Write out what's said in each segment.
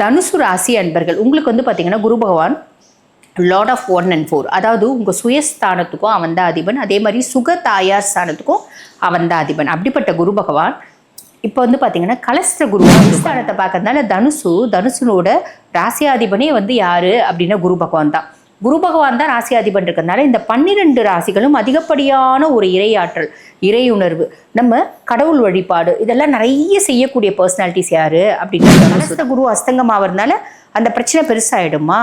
தனுசு ராசி அன்பர்கள் உங்களுக்கு வந்து பார்த்தீங்கன்னா குரு பகவான் lord of one and four அதாவது உங்கள் சுயஸ்தானத்துக்கும் அவன் தான் அதிபன். அதே மாதிரி சுக தாயார் ஸ்தானத்துக்கும் அவன் தான் அதிபன். அப்படிப்பட்ட குரு பகவான் இப்போ வந்து பார்த்தீங்கன்னா கலஸ்திர குரு ஸ்தானத்தை பார்க்கறதுனால தனுசு தனுசுனோட ராசியாதிபனே வந்து யாரு? அப்படின்னா குரு பகவான் தான். குரு பகவான் தான் ராசியாதிபன் இருக்கிறதுனால இந்த பன்னிரெண்டு ராசிகளும் அதிகப்படியான ஒரு இறையாற்றல் இறையுணர்வு நம்ம கடவுள் வழிபாடு இதெல்லாம் நிறைய செய்யக்கூடிய பர்சனாலிட்டிஸ் யாரு அப்படின்னா குரு அஸ்தங்கம் ஆகிறதுனால அந்த பிரச்சனை பெருசாயிடுமா?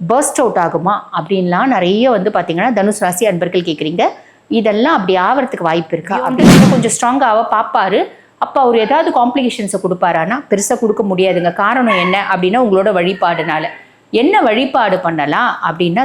பர்ஸ்ட் அவுட் ஆகுமா? அப்படின்லாம் நிறைய வந்து பார்த்தீங்கன்னா தனுஷ் ராசி அன்பர்கள் கேட்குறீங்க இதெல்லாம் அப்படி ஆகிறதுக்கு வாய்ப்பு இருக்கா? அப்படின்னு கொஞ்சம் ஸ்ட்ராங்காக பார்ப்பாரு அப்போ அவர் ஏதாவது காம்ப்ளிகேஷன்ஸை கொடுப்பாரானா பெருசாக கொடுக்க முடியாதுங்க. காரணம் என்ன அப்படின்னா உங்களோட வழிபாடுனால. என்ன வழிபாடு பண்ணலாம் அப்படின்னா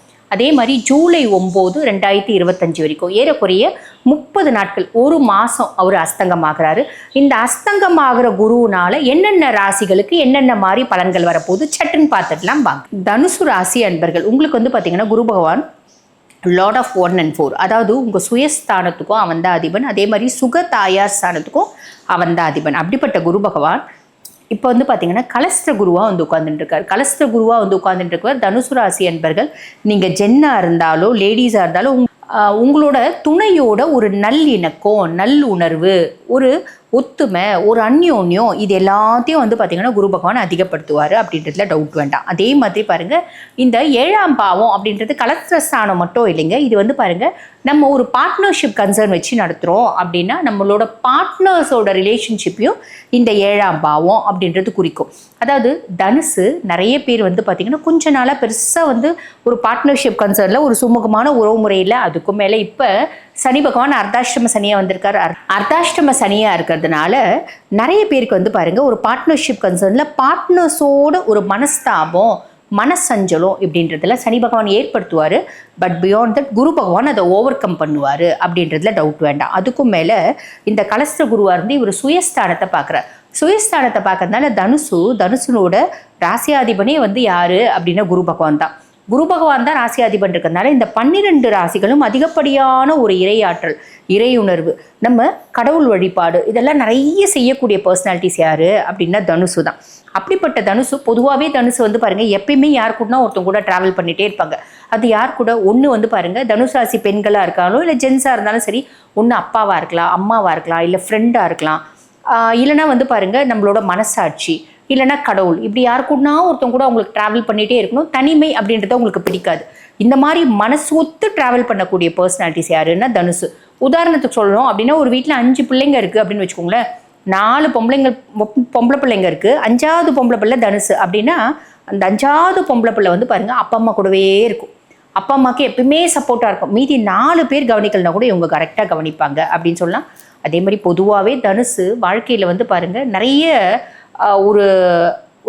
அதே மாதிரி ஜூலை ஒம்பது ரெண்டாயிரத்தி இருபத்தஞ்சு வரைக்கும் ஏறக்குறைய முப்பது நாட்கள் ஒரு மாதம் அவர் அஸ்தங்கமாகிறாரு. இந்த அஸ்தங்கமாகிற குருவினால என்னென்ன ராசிகளுக்கு என்னென்ன மாதிரி பலன்கள் வரப்போகுது? சட்டுன்னு பார்த்துடலாம் வாங்க. தனுசு ராசி அன்பர்கள் உங்களுக்கு வந்து பார்த்தீங்கன்னா குரு பகவான் lord of one and four அதாவது உங்கள் சுயஸ்தானத்துக்கும் அவன் தான் அதிபன் அதே மாதிரி சுக தாயார் ஸ்தானத்துக்கும் அவன் தான் அதிபன் அப்படிப்பட்ட குரு பகவான் இப்போ வந்து பார்த்தீங்கன்னா கலஸ்திர குருவாக வந்து உட்காந்துட்டு இருக்கார் கலஸ்திர குருவாக வந்து உட்காந்துட்டு இருக்கவர் தனுசு ராசி என்பர்கள் நீங்கள் ஜென்னாக இருந்தாலோ லேடிஸாக இருந்தாலோ உங்- உங்களோட துணையோட ஒரு நல்லிணக்கம் நல்லுணர்வு ஒரு ஒத்துமை ஒரு அந்யோன்யம் இது எல்லாத்தையும் வந்து பார்த்தீங்கன்னா குரு பகவான் அதிகப்படுத்துவார் அப்படின்றதுல டவுட் வேண்டாம். அதே மாதிரி பாருங்கள் இந்த ஏழாம் பாவம் அப்படின்றது கலத்திரஸ்தானம் மட்டும் இல்லைங்க. இது வந்து பாருங்கள் நம்ம ஒரு பார்ட்னர்ஷிப் கன்சர்ன் வச்சு நடத்துகிறோம் அப்படின்னா நம்மளோட பார்ட்னர்ஸோட ரிலேஷன்ஷிப்பையும் இந்த ஏழாம் பாவம் அப்படின்றது குறிக்கும். அதாவது தனுசு நிறைய பேர் வந்து பார்த்திங்கன்னா கொஞ்ச நாளாக பெருசாக வந்து ஒரு பார்ட்னர்ஷிப் கன்சர்னில் ஒரு சுமூகமான உறவு முறையில் அதுக்கும் மேலே இப்போ சனி பகவான் அர்த்தாஷ்டம சனியாக வந்திருக்காரு. அர்த்தாஷ்டம சனியாக இருக்கிறதுனால நிறைய பேருக்கு வந்து பாருங்கள் ஒரு பார்ட்னர்ஷிப் கன்சர்னில் பார்ட்னர்ஸோட ஒரு மனஸ்தாபம் மனசஞ்சலம் இப்படின்றதுல சனி பகவான் ஏற்படுத்துவார். பட் பியாண்ட் தட் குரு பகவான் அதை ஓவர் கம் பண்ணுவார் அப்படின்றதுல டவுட் வேண்டாம். அதுக்கும் மேலே இந்த கலஸ்திர குருவாக இருந்து இவர் சுயஸ்தானத்தை பார்க்குறார். சுயஸ்தானத்தை பார்க்கறதுனால தனுசு தனுசுனோட ராசியாதிபனே வந்து யார் அப்படின்னா குரு பகவான் தான். குரு பகவான் தான் ராசியாதிபன் இருக்கிறதுனால இந்த பன்னிரெண்டு ராசிகளும் அதிகப்படியான ஒரு இறையாற்றல் இறையுணர்வு நம்ம கடவுள் வழிபாடு இதெல்லாம் நிறைய செய்யக்கூடிய பர்சனாலிட்டிஸ் யாரு? அப்படின்னா தனுசு தான். அப்படிப்பட்ட தனுசு பொதுவாகவே தனுசு வந்து பாருங்க எப்பயுமே யார் கூடனா ஒருத்தவங்க கூட டிராவல் பண்ணிகிட்டே இருப்பாங்க. அது யார் கூட? ஒன்று வந்து பாருங்க தனுசு ராசி பெண்களாக இருக்காலும் இல்லை ஜென்ஸாக இருந்தாலும் சரி ஒன்று அப்பாவாக இருக்கலாம் அம்மாவாக இருக்கலாம் இல்லை ஃப்ரெண்டாக இருக்கலாம். இல்லைனா இல்லைன்னா வந்து பாருங்க நம்மளோட மனசாட்சி இல்லைன்னா கடவுள். இப்படி யார் கூடனா ஒருத்தவங்க கூட அவங்களுக்கு ட்ராவல் பண்ணிகிட்டே இருக்கணும். தனிமை அப்படின்றது உங்களுக்கு பிடிக்காது. இந்த மாதிரி மனசு ஒத்து ட்ராவல் பண்ணக்கூடிய பர்சனாலிட்டிஸ் யாருன்னா தனுசு. உதாரணத்துக்கு சொல்லணும் அப்படின்னா ஒரு வீட்டில் அஞ்சு பிள்ளைங்க இருக்குது அப்படின்னு வச்சுக்கோங்களேன். நாலு பொம்பளைங்க பொம்பளை பிள்ளைங்க இருக்குது அஞ்சாவது பொம்பளை பிள்ளை தனுசு. அப்படின்னா அந்த அஞ்சாவது பொம்பளை பிள்ளை வந்து பாருங்கள் அப்பா அம்மா கூடவே இருக்கும். அப்பா அம்மாவுக்கு எப்பயுமே சப்போர்ட்டாக இருக்கும். மீதி நாலு பேர் கவனிக்கலனா கூட இவங்க கரெக்டாக கவனிப்பாங்க அப்படின்னு சொல்லலாம். அதே மாதிரி பொதுவாகவே தனுசு வாழ்க்கையில் வந்து பாருங்க நிறைய ஒரு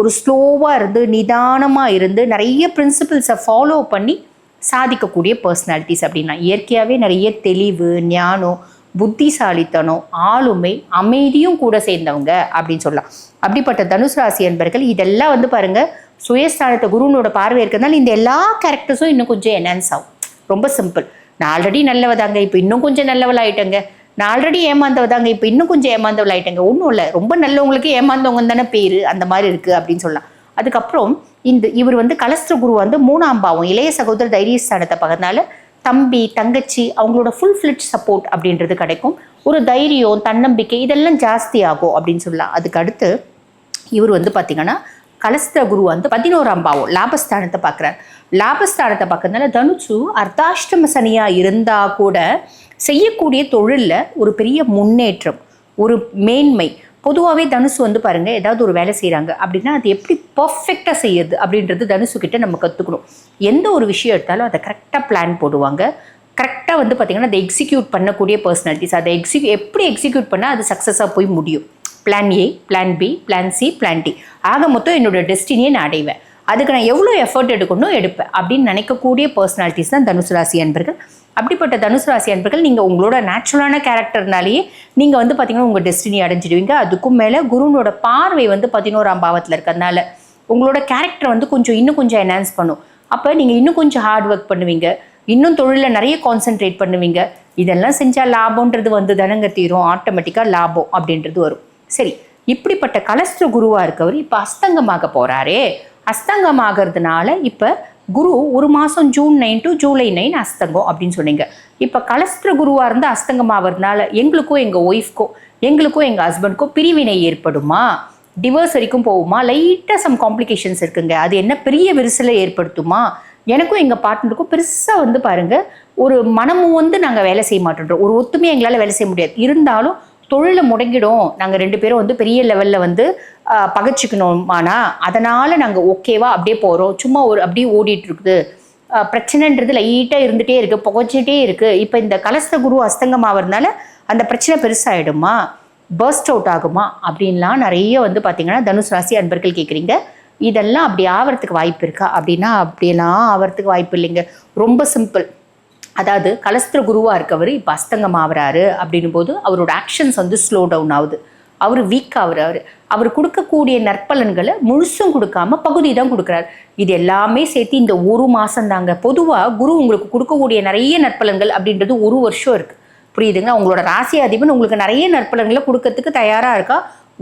ஒரு ஸ்லோவாக இருந்து நிதானமாக இருந்து நிறைய பிரின்சிபிள்ஸை ஃபாலோ பண்ணி சாதிக்கக்கூடிய பர்சனாலிட்டிஸ் அப்படின்னா இயற்கையாகவே நிறைய தெளிவு ஞானம் புத்திசாலித்தனம் ஆளுமை அமைதியும் கூட சேர்ந்தவங்க அப்படின்னு சொல்லலாம். அப்படிப்பட்ட தனுசு ராசி என்பர்கள் இதெல்லாம் வந்து பாருங்கள் சுயஸ்தானத்தை குருனோட பார்வை இருக்கிறதுனால இந்த எல்லா கேரக்டர்ஸும் இன்னும் கொஞ்சம் என்ஹான்ஸ் ஆகும். ரொம்ப சிம்பிள் நான் ஆல்ரெடி நல்லவதாங்க இப்போ இன்னும் கொஞ்சம் நல்லவளாயிட்டங்க. நான் ஆல்ரெடி ஏமாந்தவதாங்க இப்போ இன்னும் கொஞ்சம் ஏமாந்தவள் ஆயிட்டேங்க ஒன்றும் இல்லை ரொம்ப நல்லவங்களுக்கு ஏமாந்தவங்க தானே பேர் அந்த மாதிரி இருக்குது அப்படின்னு சொல்லலாம். அதுக்கப்புறம் இந்த இவர் வந்து கலஸ்திர குரு வந்து மூணாம் பாவம் இளைய சகோதர தைரியஸ்தானத்தை பக்கறதுனால தம்பி தங்கச்சி அவங்களோட ஃபுல் ஃபிளிட் சப்போர்ட் அப்படின்றது கிடைக்கும். ஒரு தைரியம் தன்னம்பிக்கை இதெல்லாம் ஜாஸ்தி ஆகும் அப்படின்னு சொல்லலாம். அதுக்கு அடுத்து இவர் வந்து பார்த்தீங்கன்னா கலஸ்திர குரு வந்து பதினோராம் பாவம் லாபஸ்தானத்தை பார்க்குறார். லாபஸ்தானத்தை பார்க்கறதுனால தனுசு அர்த்தாஷ்டம சனியா இருந்தா கூட செய்யக்கூடிய தொழிலில் ஒரு பெரிய முன்னேற்றம் ஒரு மேன்மை. பொதுவாகவே தனுசு வந்து பாருங்க ஏதாவது ஒரு வேலை செய்கிறாங்க அப்படின்னா அது எப்படி பர்ஃபெக்டாக செய்யுது அப்படின்றது தனுசு கிட்ட நம்ம கற்றுக்கணும் எந்த ஒரு விஷயம் எடுத்தாலும் அதை கரெக்டாக பிளான் போடுவாங்க. கரெக்டாக வந்து பார்த்திங்கன்னா அதை எக்ஸிக்யூட் பண்ணக்கூடிய பர்சனாலிட்டிஸ் அதை எக்ஸிக்யூ எப்படி எக்ஸிக்யூட் பண்ணால் அது சக்ஸஸாக போய் முடியும்? Plan A plan B plan C plan D ஆக மொத்தம் என்னோட டெஸ்டினியை நான் அடைவேன். அதுக்கு நான் எவ்வளோ எஃபர்ட் எடுக்கணும் எடுப்பேன் அப்படின்னு நினைக்கக்கூடிய பர்சனாலிட்டிஸ் தான் தனுசு ராசி அன்பர்கள். அப்படிப்பட்ட தனுசு ராசி அன்பர்கள் நீங்கள் உங்களோட நேச்சுரலான கேரக்டர்னாலேயே நீங்கள் வந்து பார்த்தீங்கன்னா உங்கள் டெஸ்டினி அடைஞ்சிடுவீங்க. அதுக்கும் மேலே குருனோட பார்வை வந்து பதினோராம் பாவத்தில் இருக்கிறதுனால உங்களோட கேரக்டர் வந்து கொஞ்சம் இன்னும் கொஞ்சம் என்ஹான்ஸ் பண்ணும். அப்போ நீங்கள் இன்னும் கொஞ்சம் ஹார்ட் ஒர்க் பண்ணுவீங்க. இன்னும் தொழிலில் நிறைய கான்சென்ட்ரேட் பண்ணுவீங்க. இதெல்லாம் செஞ்சால் லாபம்ன்றது வந்து தானங்க தீரும். ஆட்டோமேட்டிக்காக லாபம் அப்படின்றது வரும். சரி இப்படிப்பட்ட கலஸ்திர குருவாக இருக்கவர் இப்போ அஸ்தங்கமாக போகிறாரே அஸ்தங்கம் ஆகிறதுனால இப்போ குரு ஒரு மாதம் June nine to July nine அஸ்தங்கம் அப்படின்னு சொன்னீங்க. இப்போ கலஸ்திர குருவாக இருந்து அஸ்தங்கமாகிறதுனால எங்களுக்கும் எங்கள் ஒய்ஃப்க்கும் எங்களுக்கும் எங்கள் ஹஸ்பண்ட்க்கோ பிரிவினை ஏற்படுமா? டிவோர்ஸ் வரைக்கும் போகுமா? லைட்டாக சம் காம்ப்ளிகேஷன்ஸ் இருக்குங்க. அது என்ன பெரிய விரிசலை ஏற்படுத்துமா? எனக்கும் எங்கள் பார்ட்னருக்கும் பெருசாக வந்து பாருங்க ஒரு மனமும் வந்து நாங்கள் வேலை செய்ய மாட்டோன்றோம். ஒரு ஒத்துமையாக எங்களால் வேலை செய்ய முடியாது. இருந்தாலும் தொழிலை முடங்கிடும். நாங்கள் ரெண்டு பேரும் வந்து பெரிய லெவலில் வந்து பகச்சிக்கணுமானா அதனால் நாங்கள் ஓகேவா அப்படியே போகிறோம் சும்மா ஒரு அப்படியே ஓடிட்டு இருக்குது பிரச்சனைன்றது லைட்டாக இருந்துகிட்டே இருக்குது புகைச்சிட்டே இருக்குது இப்போ இந்த கலஸ்த குரு அஸ்தங்கமாகறதுனால அந்த பிரச்சனை பெருசாகிடுமா பர்ஸ்ட் அவுட் ஆகுமா? அப்படின்லாம் நிறைய வந்து பார்த்தீங்கன்னா தனுஷ் ராசி அன்பர்கள் கேட்குறீங்க இதெல்லாம் அப்படி ஆகிறதுக்கு வாய்ப்பு இருக்கா? அப்படின்னா அப்படியெல்லாம் ஆகிறதுக்கு வாய்ப்பு இல்லைங்க. ரொம்ப சிம்பிள் அதாவது கலஸ்திர குருவாக இருக்கவர் இப்போ அஸ்தங்கம் ஆகிறாரு அப்படின்னும் போது அவரோட ஆக்ஷன்ஸ் வந்து ஸ்லோ டவுன் ஆகுது அவர் வீக் ஆகுறாரு அவர் கொடுக்கக்கூடிய நற்பலன்களை முழுசும் கொடுக்காம பகுதி தான் கொடுக்குறாரு. இது எல்லாமே சேர்த்து இந்த ஒரு மாதம் தாங்க பொதுவாக குரு உங்களுக்கு கொடுக்கக்கூடிய நிறைய நற்பலன்கள் அப்படின்றது ஒரு வருஷம் இருக்குது புரியுதுங்க உங்களோட ராசி அதிபன் உங்களுக்கு நிறைய நற்பலன்களை கொடுக்கறதுக்கு தயாராக இருக்கா?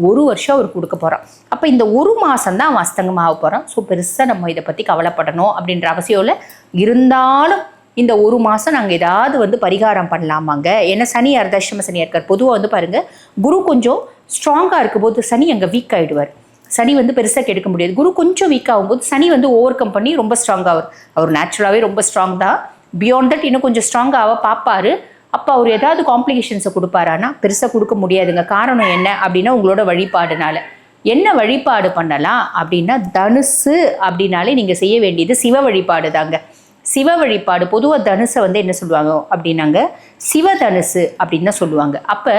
ஒரு வருஷம் அவர் கொடுக்க போகிறான் அப்போ இந்த ஒரு மாதம் தான் அவன் அஸ்தங்கமாக போகிறான் ஸோ பெருசாக நம்ம இதை பற்றி கவலைப்படணும் அப்படின்ற அவசியம் இல்லை. இருந்தாலும் இந்த ஒரு மாதம் நாங்கள் ஏதாவது வந்து பரிகாரம் பண்ணலாமாங்க. ஏன்னா சனி அர்த்தாஷ்டம சனியாக இருக்கார் பொதுவாக வந்து பாருங்கள் குரு கொஞ்சம் ஸ்ட்ராங்காக இருக்கும்போது சனி அங்கே வீக் ஆகிடுவார் சனி வந்து பெருசாக கெடுக்க முடியாது. குரு கொஞ்சம் வீக் ஆகும்போது சனி வந்து ஓவர் கம் பண்ணி ரொம்ப ஸ்ட்ராங்காக அவர் அவர் நேச்சுரலாகவே ரொம்ப ஸ்ட்ராங் தான். பியாண்ட் தட் இன்னும் கொஞ்சம் ஸ்ட்ராங்காக பார்ப்பாரு அப்போ அவர் ஏதாவது காம்ப்ளிகேஷன்ஸை கொடுப்பாரானா? பெருசாக கொடுக்க முடியாதுங்க. காரணம் என்ன அப்படின்னா உங்களோட வழிபாடுனால. என்ன வழிபாடு பண்ணலாம் அப்படின்னா தனுசு அப்படின்னாலே நீங்கள் செய்ய வேண்டியது சிவ வழிபாடு தாங்க சிவ வழிபாடு பொதுவாக தனுசை வந்து என்ன சொல்லுவாங்க அப்படின்னாங்க சிவ தனுசு அப்படின்னு தான் சொல்லுவாங்க. அப்போ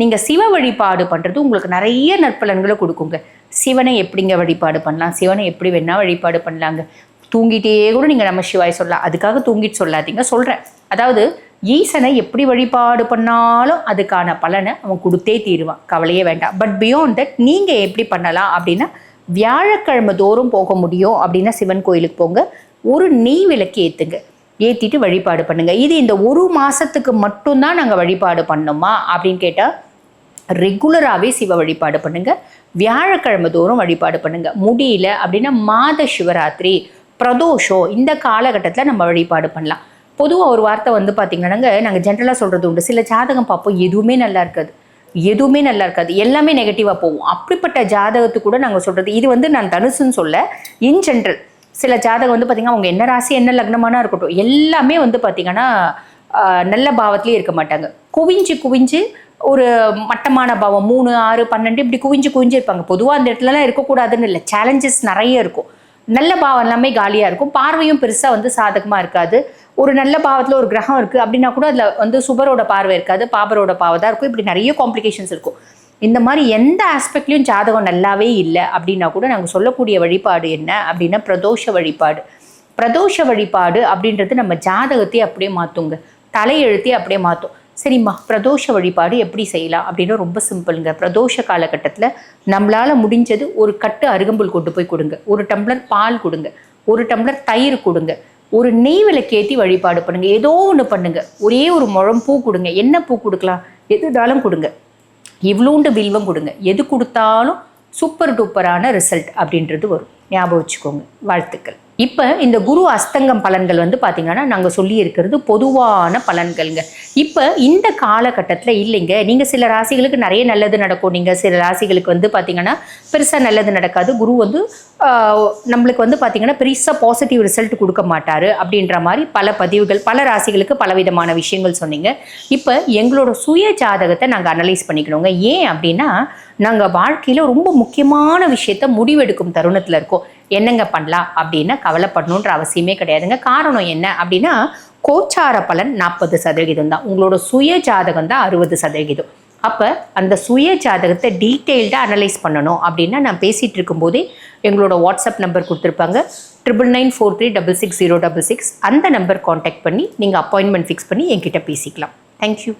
நீங்கள் சிவ வழிபாடு பண்ணுறது உங்களுக்கு நிறைய நற்பலன்களை கொடுக்குங்க. சிவனை எப்படிங்க வழிபாடு பண்ணலாம்? சிவனை எப்படி வேணால் வழிபாடு பண்ணலாங்க. தூங்கிட்டே கூட நீங்கள் நம்ம சிவாய் சொல்லலாம். அதுக்காக தூங்கிட்டு சொல்லாதீங்க சொல்கிறேன் அதாவது ஈசனை எப்படி வழிபாடு பண்ணாலும் அதுக்கான பலனை அவன் கொடுத்தே தீருவான். கவலையே வேண்டாம். பட் பியாண்ட் தட் நீங்கள் எப்படி பண்ணலாம் அப்படின்னா வியாழக்கிழமை தோறும் போக முடியும் அப்படின்னா சிவன் கோயிலுக்கு போங்க. ஒரு நெய் விளக்கு ஏற்றுங்க ஏற்றிட்டு வழிபாடு பண்ணுங்க. இது இந்த ஒரு மாதத்துக்கு மட்டும்தான் நாங்கள் வழிபாடு பண்ணோமா? அப்படின்னு கேட்டால் ரெகுலராகவே சிவ வழிபாடு பண்ணுங்க. வியாழக்கிழமை தோறும் வழிபாடு பண்ணுங்க. முடியல அப்படின்னா மாத சிவராத்திரி பிரதோஷம் இந்த காலகட்டத்தில் நம்ம வழிபாடு பண்ணலாம். பொதுவாக ஒரு வார்த்தை வந்து பார்த்தீங்கன்னாங்க நாங்கள் ஜென்ரலாக சொல்கிறது உண்டு. சில ஜாதகம் பார்ப்போம் எதுவுமே நல்லா இருக்காது. எதுவுமே நல்லா இருக்காது. எல்லாமே நெகட்டிவாக போகும். அப்படிப்பட்ட ஜாதகத்துக்கு கூட நாங்கள் சொல்கிறது இது வந்து நான் தனுசுன்னு சொல்ல இன் ஜென்ரல் சில ஜாதகம் வந்து பார்த்தீங்கன்னா அவங்க என்ன ராசி என்ன லக்னமானா இருக்கட்டும் எல்லாமே வந்து பார்த்தீங்கன்னா நல்ல பாவத்திலேயே இருக்க மாட்டாங்க. குவிஞ்சு குவிஞ்சு ஒரு மட்டமான பாவம் மூணு ஆறு பன்னெண்டு இப்படி குவிஞ்சு குவிஞ்சு இருப்பாங்க. பொதுவாக அந்த இடத்துலலாம் இருக்கக்கூடாதுன்னு இல்லை. சேலஞ்சஸ் நிறைய இருக்கும். நல்ல பாவம் எல்லாமே காலியாக இருக்கும். பார்வையும் பெருசாக வந்து சாதகமாக இருக்காது. ஒரு நல்ல பாவத்தில் ஒரு கிரகம் இருக்குது அப்படின்னா கூட அதில் வந்து சுபரோட பார்வை இருக்காது. பாபரோட பார்வை தான் இருக்கும். இப்படி நிறைய காம்ப்ளிகேஷன்ஸ் இருக்கும். இந்த மாதிரி எந்த ஆஸ்பெக்ட்லையும் ஜாதகம் நல்லாவே இல்லை அப்படின்னா கூட நாங்கள் சொல்லக்கூடிய வழிபாடு என்ன அப்படின்னா பிரதோஷ வழிபாடு. பிரதோஷ வழிபாடு அப்படின்றது நம்ம ஜாதகத்தையே அப்படியே மாற்றுங்க தலையெழுத்தே அப்படியே மாற்றும் சரிம்மா பிரதோஷ வழிபாடு எப்படி செய்யலாம் அப்படின்னா ரொம்ப சிம்பிளுங்க. பிரதோஷ காலகட்டத்தில் நம்மளால் முடிஞ்சது ஒரு கட்டு அருகம்புல் கொண்டு போய் கொடுங்க. ஒரு டம்ளர் பால் கொடுங்க. ஒரு டம்ளர் தயிர் கொடுங்க. ஒரு நெய் விளக்கேற்றி வழிபாடு பண்ணுங்கள் ஏதோ ஒன்று பண்ணுங்கள் ஒரே ஒரு முழம் பூ கொடுங்க. என்ன பூ கொடுக்கலாம்? எதுனாலும் கொடுங்க. இவ்வளோண்டு பில்வம் கொடுங்க. எது கொடுத்தாலும் சூப்பர் டூப்பரான ரிசல்ட் அப்படின்றது வரும். ஞாபகம் வச்சுக்கோங்க. வாழ்த்துக்கள். இப்போ இந்த குரு அஸ்தங்கம் பலன்கள் வந்து பார்த்தீங்கன்னா நாங்கள் சொல்லியிருக்கிறது பொதுவான பலன்கள்ங்க. இப்போ இந்த காலகட்டத்தில் இல்லைங்க. நீங்கள் சில ராசிகளுக்கு நிறைய நல்லது நடக்கும். நீங்கள் சில ராசிகளுக்கு வந்து பார்த்தீங்கன்னா பெருசாக நல்லது நடக்காது. குரு வந்து நம்மளுக்கு வந்து பார்த்தீங்கன்னா பெருசாக பாசிட்டிவ் ரிசல்ட் கொடுக்க மாட்டார் அப்படின்ற மாதிரி பல பதிவுகள் பல ராசிகளுக்கு பலவிதமான விஷயங்கள் சொன்னீங்க. இப்போ எங்களோட சுய ஜாதகத்தை நாங்கள் அனலைஸ் பண்ணிக்கணுங்க. ஏன் அப்படின்னா நாங்கள் வாழ்க்கையில் ரொம்ப முக்கியமான விஷயத்த முடிவெடுக்கும் தருணத்தில் இருக்கோம். என்னங்க பண்ணலாம்? அப்படின்னா கவலைப்படணுன்ற அவசியமே கிடையாதுங்க. காரணம் என்ன அப்படின்னா கோச்சார பலன் நாற்பது சதவிகிதம் தான். உங்களோட சுய ஜாதகம் தான் அறுபது சதவிகிதம். அப்போ அந்த சுய ஜாதகத்தை டீட்டெயில்டாக அனலைஸ் பண்ணணும் அப்படின்னா நான் பேசிகிட்டு இருக்கும்போதே எங்களோட வாட்ஸ்அப் நம்பர் கொடுத்துருப்பாங்க. Triple nine four three double six zero double six அந்த நம்பர் காண்டாக்ட் பண்ணி நீங்கள் அப்பாயின்மெண்ட் ஃபிக்ஸ் பண்ணி என்கிட்ட பேசிக்கலாம். தேங்க்யூ